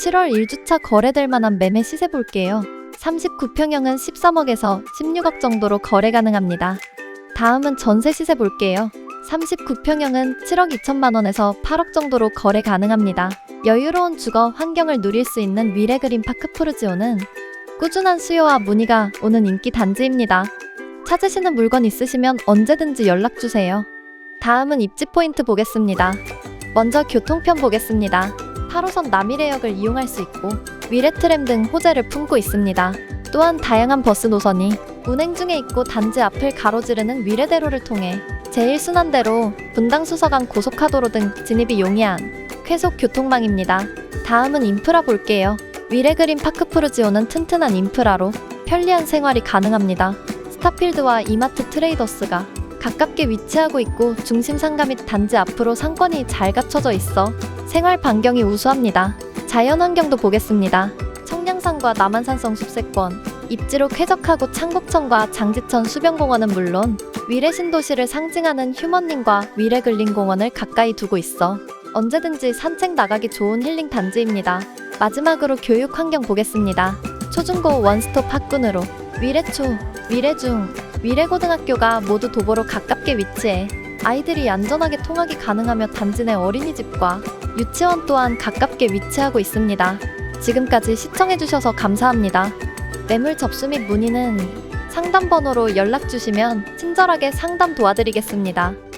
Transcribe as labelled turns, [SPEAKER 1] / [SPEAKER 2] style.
[SPEAKER 1] 7월 1주차 거래될 만한 매매 시세 볼게요. 39평형은 13억에서 16억 정도로 거래 가능합니다. 다음은 전세 시세 볼게요. 39평형은 7억 2천만 원에서 8억 정도로 거래 가능합니다. 여유로운 주거 환경을 누릴 수 있는 미래 그린 파크 푸르지오는 꾸준한 수요와 문의가 오는 인기 단지입니다. 찾으시는 물건 있으시면 언제든지 연락 주세요. 다음은 입지 포인트 보겠습니다. 먼저 교통편 보겠습니다. 8호선 남이래역을 이용할 수 있고 위례트램 등 호재를 품고 있습니다. 또한 다양한 버스 노선이 운행 중에 있고 단지 앞을 가로지르는 위례대로를 통해 제1순환대로 분당수서간 고속화도로 등 진입이 용이한 쾌속 교통망입니다. 다음은 인프라 볼게요. 위례그린 파크푸르지오는 튼튼한 인프라로 편리한 생활이 가능합니다. 스타필드와 이마트 트레이더스가 가깝게 위치하고 있고 중심 상가 및 단지 앞으로 상권이 잘 갖춰져 있어 생활 반경이 우수합니다. 자연 환경도 보겠습니다. 청량산과 남한산성 숲세권, 입지로 쾌적하고 창곡천과 장지천 수변공원은 물론 위례 신도시를 상징하는 휴먼님과 위례 근린공원을 가까이 두고 있어 언제든지 산책 나가기 좋은 힐링 단지입니다. 마지막으로 교육 환경 보겠습니다. 초중고 원스톱 학군으로 위례초, 위례중, 위례고등학교가 모두 도보로 가깝게 위치해 아이들이 안전하게 통학이 가능하며 단지 내 어린이집과 유치원 또한 가깝게 위치하고 있습니다. 지금까지 시청해주셔서 감사합니다. 매물 접수 및 문의는 상담 번호로 연락 주시면 친절하게 상담 도와드리겠습니다.